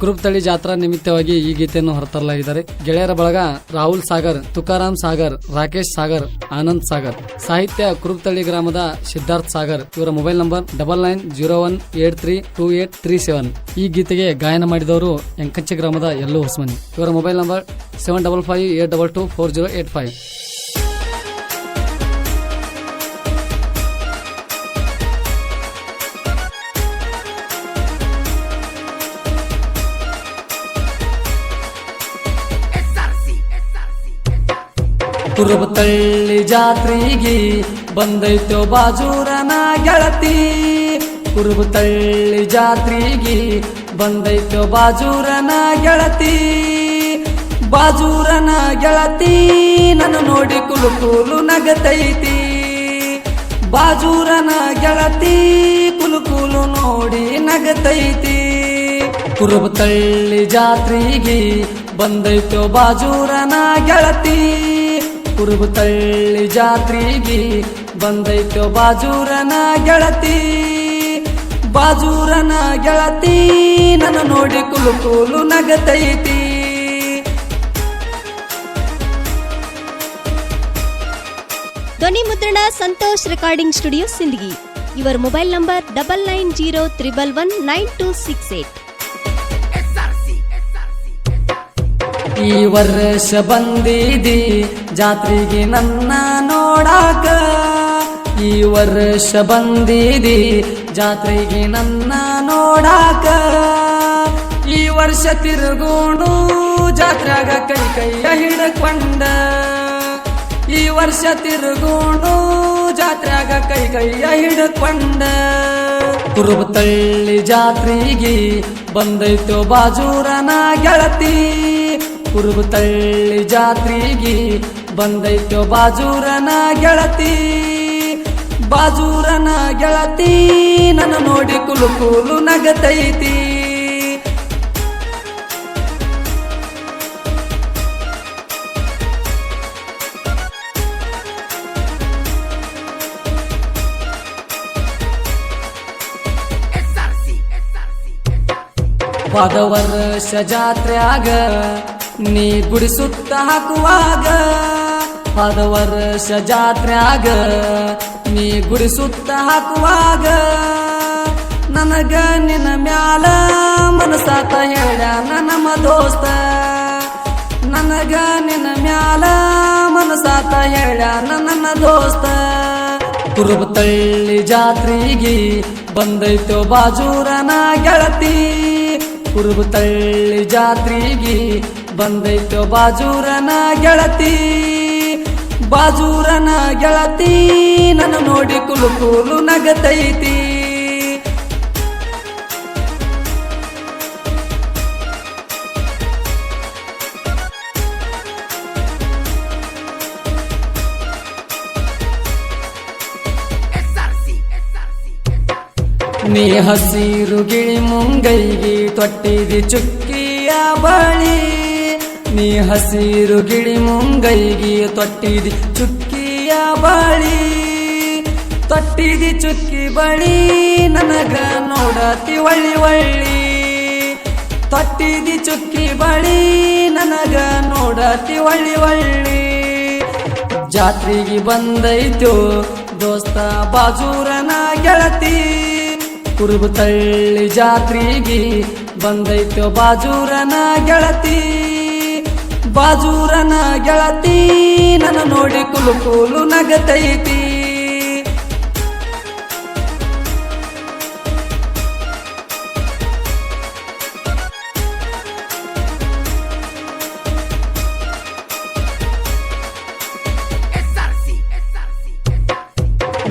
ಕುರುಬ್ ತಳಿ ಜಾತ್ರಾ ನಿಮಿತ್ತವಾಗಿ ಈ ಗೀತೆಯನ್ನು ಹೊರತರಲಾಗಿದ್ದಾರೆ. ಗೆಳೆಯರ ಬಳಗ ರಾಹುಲ್ ಸಾಗರ್, ತುಕಾರಾಮ್ ಸಾಗರ್, ರಾಕೇಶ್ ಸಾಗರ್, ಆನಂದ್ ಸಾಗರ್. ಸಾಹಿತ್ಯ ಕುರುಪ್ತಳ್ಳಿ ತಳಿ ಗ್ರಾಮದ ಸಿದ್ಧಾರ್ಥ್ ಸಾಗರ್. ಇವರ mobile number double nine zero one eight three two eight three seven. ಈ ಗೀತೆಗೆ ಗಾಯನ ಮಾಡಿದವರು ಎಂಕಂಚಿ ಗ್ರಾಮದ ಯಲ್ಲೋ ಹೊಸ್ಮನಿ. ಇವರ mobile number seven double five eight double two four zero eight five. ಕುರುಬ ತಳ್ಳಿ ಜಾತ್ರೆಗೆ ಬಂದೈತೋ ಬಾಜೂರನ ಗೆಳತಿ. ಕುರುಬ ತಳ್ಳಿ ಜಾತ್ರೆಗೆ ಬಂದೈತೋ ಬಾಜೂರನ ಗೆಳತಿ. ಬಾಜೂರನ ಗೆಳತಿ ನನ್ನ ನೋಡಿ ಕುಲು ಕೂಲು ನಗತೈತಿ. ಬಾಜೂರನ ಗೆಳತಿ ಕುಲು ಕುಲು ನೋಡಿ ನಗತೈತಿ. ಕುರುಬ ತಳ್ಳಿ ಜಾತ್ರೆಗೆ ಬಂದೈತೋ ಬಾಜೂರನ ಗೆಳತಿ. ಕುರುಬ ತಳ್ಳಿ ಜಾತ್ರಿಗೆ ಬಂದೈತೋ ಬಾಜೂರನ ಗೆಳತಿ. ಬಾಜೂರನ ಗೆಳತಿ, ನನ್ನ ನೋಡಿ ಕುಲು ಕೂಲು ನಗತೈತಿ. ಧ್ವನಿ ಮುದ್ರಣ ಸಂತೋಷ್ ರೆಕಾರ್ಡಿಂಗ್ ಸ್ಟುಡಿಯೋ ಸಿಂದಗಿ. ಇವರ mobile number double nine zero triple one nine two six eight. ಈ ವರ್ಷ ಬಂದಿದಿ, ಜಾತ್ರೆಗೆ ನನ್ನ ನೋಡಾಕ. ಈ ವರ್ಷ ಬಂದಿದಿ, ಜಾತ್ರೆಗೆ ನನ್ನ ನೋಡಾಕ. ಈ ವರ್ಷ ತಿರುಗೋಣ, ಜಾತ್ರಾಗ ಕೈ ಕೈಯ ಹಿಡ್ಕೊಂಡ. ಈ ವರ್ಷ ತಿರುಗೋಣ, ಜಾತ್ರಾಗ ಕೈ ಕೈಯ ಹಿಡ್ಕೊಂಡ. ಕುರುಬ ತಳ್ಳಿ ಜಾತ್ರೆಗೆ ಬಂದೈತೋ ಬಾಜೂರನ ಗೆಳತಿ. ಕುರುಬ ತಳ್ಳಿ ಜಾತ್ರೆಗೆ ಬಂದೈತೋ ಬಾಜೂರನ ಗೆಳತಿ. ಬಾಜೂರನ ಗೆಳತಿ, ನನ್ನ ನೋಡಿ ಕುಲು ಕೂಲು ನಗತೈತಿ. ಪದ ವರ್ಷ ಜಾತ್ರ್ಯಾಗ ನೀ ಗುಡಿ ಸುತ್ತ ಹಾಕುವಾಗ ಪದ ವರ್ಷ ಜಾತ್ರ್ಯಾಗ ನೀ ಗುಡಿ ಸುತ್ತ ಹಾಕುವಾಗ, ನನಗ ನಿನ್ನ ಮ್ಯಾಲ ಮನಸಾತ ಹೇಳ ನಮ್ಮ ದೋಸ್ತ ನನಗ ನಿನ್ನ ಮ್ಯಾಲ ಮನಸಾತ ಹೇಳ ನನ್ನ ದೋಸ್ತ ಕುರುಬ ತಳ್ಳಿ ಜಾತ್ರೆಗೆ ಬಂದೈತೋ ಬಾಜೂರನ ಗೆಳತಿ. ಕುರುಬ ತಳ್ಳಿ ಜಾತ್ರೆಗೆ ಬಂದೈತೋ ಬಾಜೂರನ ಗೆಳತಿ. ಬಾಜೂರನ ಗೆಳತಿ, ನನ್ನ ನೋಡಿ ಕುಲು ಕುಲು ನಗತೈತಿ. ನೀ ಹಸಿರು ಗಿಳಿ ಮುಂಗೈಗೆ ತೊಟ್ಟಿದಿ ಚುಕ್ಕಿಯ ಬಳಿ. ನೀ ಹಸಿರು ಗಿಳಿ ಮುಂಗೈಗೆ ತೊಟ್ಟಿದಿ ಚುಕ್ಕಿಯ ಬಳಿ. ತೊಟ್ಟಿದಿ ಚುಕ್ಕಿ ಬಳಿ ನನಗ ನೋಡತಿ ಒಳ್ಳಿ ಒಳ್ಳಿ. ತೊಟ್ಟಿದಿ ಚುಕ್ಕಿ ಬಳಿ ನನಗ ನೋಡತಿ ಒಳ್ಳಿ ಒಳ್ಳಿ. ಜಾತ್ರೆಗೆ ಬಂದೈತೋ ದೋಸ್ತ ಬಾಜೂರನ ಗೆಳತಿ. ಕುರುಬು ತಳ್ಳಿ ಜಾತ್ರೆಗೆ ಬಂದೈತೋ ಬಾಜೂರನ ಗೆಳತಿ. ಬಾಜೂರನ ಗೆಳತಿ ನನ್ನ ನೋಡಿ ಕುಲು ಕೂಲು ನಗತೈತಿ.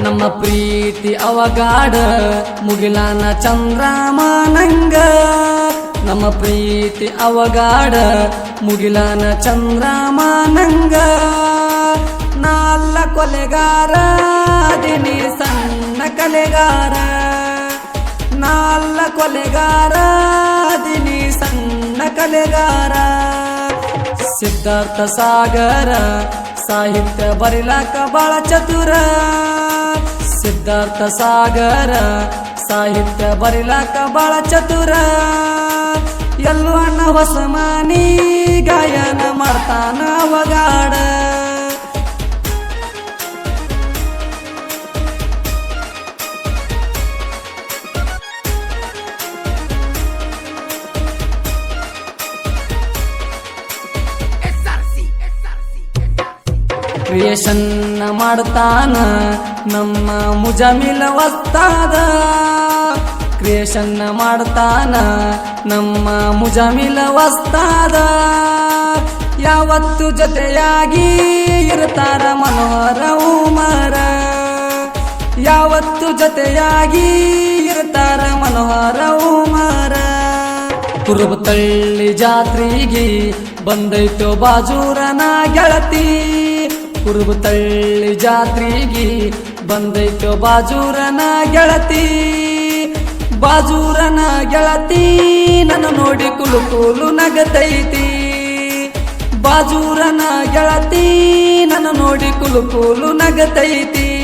ನಮ್ಮ ಪ್ರೀತಿ ಅವಗಾಡ ಮುಗಿಲಾನ ಚಂದ್ರಾಮ ನಂಗ ನಮ್ಮ ಪ್ರೀತಿ ಅವಗಾಡ, ಮುಗಿಲಾನ ಚಂದ್ರಮಾನಂಗ. ನಾಲ್ಲ ಕೊಲೆಗಾರ, ದಿನಿ ಸಣ್ಣ ಕಲೆಗಾರ. ನಾಲ್ಲ ಕೊಲೆಗಾರ, ದಿನಿ ಸಣ್ಣ ಕಲೆಗಾರ. ಸಿದ್ಧಾರ್ಥ ಸಾಗರ, ಸಾಹಿತ್ಯ ಬರಿಲಾಕ ಬಾಳ ಚತುರ. ಸಿದ್ಧಾರ್ಥ ಸಾಗರ, ಸಾಹಿತ್ಯ ಬರಿಲಾಕ ಬಾಳ ಚತುರ. ಎಲ್ಲ ಹೊಸಮಾನಿ ಗಾಯನ ಮಾಡ್ತಾನ ಒಗಾಡ ಕ್ರಿಯೇಷನ್ ಮಾಡ್ತಾನ ನಮ್ಮ ಮುಜಮಿಲ ವಸ್ತಾದ. ಕ್ರಿಯೇಷನ್ ಮಾಡ್ತಾನ. ನಮ್ಮ ಮುಜಮಿಲ ವಸ್ತಾದ. ಯಾವತ್ತು ಜೊತೆಯಾಗಿ ಇರ್ತಾರ ಮನೋಹರ ಉಮರ. ಯಾವತ್ತು ಜೊತೆಯಾಗಿ ಇರ್ತಾರ ಮನೋಹರ ಉಮರ. ಕುರುಬ ತಳ್ಳಿ ಜಾತ್ರೆಗೆ ಬಂದೈತೋ ಬಾಜೂರನ ಗೆಳತಿ. ಕುರುಬ ತಳ್ಳಿ ಜಾತ್ರೆಗೆ ಬಂದೈತೋ ಬಾಜೂರನ ಗೆಳತಿ. ಬಾಜೂರನ ಗೆಳತಿ ನನ್ನ ನೋಡಿ ಕುಲು ಕೂಲು ನಗತೈತಿ. ಬಾಜೂರನ ಗೆಳತಿ ನನ್ನ ನೋಡಿ ಕುಲು ಕೂಲು ನಗತೈತಿ.